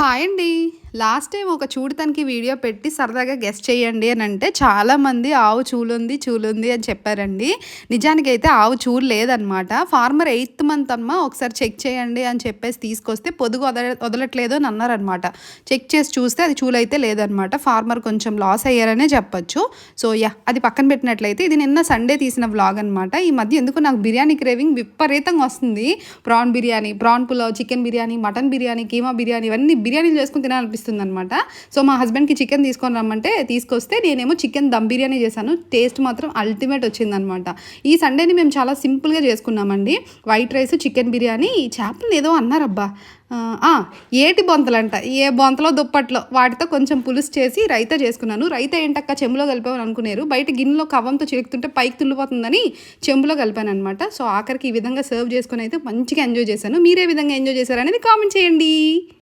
Hi అండి. Last time ఒక చూడటానికి వీడియో పెట్టి సరదాగా గెస్ట్ చేయండి అని అంటే చాలామంది ఆవు చూలుంది చూలుంది అని చెప్పారండి. నిజానికైతే ఆవు చూలు లేదనమాట ఫార్మర్ ఎయిత్ మంత్ అమ్మ ఒకసారి చెక్ చేయండి అని చెప్పేసి తీసుకొస్తే పొదుగు వదల వదలట్లేదు అని అన్నారనమాట చెక్ చేసి చూస్తే అది చూలైతే లేదనమాట ఫార్మర్ కొంచెం లాస్ అయ్యారనే చెప్పొచ్చు. సో యా అది పక్కన పెట్టినట్లయితే ఇది నిన్న సండే తీసిన వ్లాగ్ అనమాట ఈ మధ్య ఎందుకు నాకు బిర్యానీ క్రేవింగ్ విపరీతంగా వస్తుంది. Prawn biryani prawn pulao chicken biryani mutton biryani keema biryani ఇవన్నీ బిర్యానీలు చేసుకుని తినాలనిపిస్తుంది. అనమాట సో మా హస్బెండ్కి చికెన్ తీసుకొని రమ్మంటే తీసుకొస్తే నేనేమో చికెన్ దమ్ బిర్యానీ చేశాను. టేస్ట్ మాత్రం అల్టిమేట్ వచ్చిందనమాట ఈ సండేని మేము చాలా సింపుల్గా చేసుకున్నామండి. వైట్ రైస్ చికెన్ బిర్యానీ ఈ చేపలు ఏదో అన్నారబ్బా. ఏటి బొంతలంట. ఏ బొంతలో దుప్పట్లో వాటితో కొంచెం పులుసు చేసి రైతా చేసుకున్నాను. రైతా ఏంటక్క చెంబులో కలిపామని అనుకున్నారు బయట గిన్నెలో కవ్వంతో చిరుకుతుంటే పైకి తుల్లిపోతుందని చెంబులో కలిపాను అనమాట సో ఆఖరికి ఈ విధంగా సర్వ్ చేసుకుని అయితే మంచిగా ఎంజాయ్ చేశాను. మీరే విధంగా ఎంజాయ్ చేశారనేది కామెంట్ చేయండి.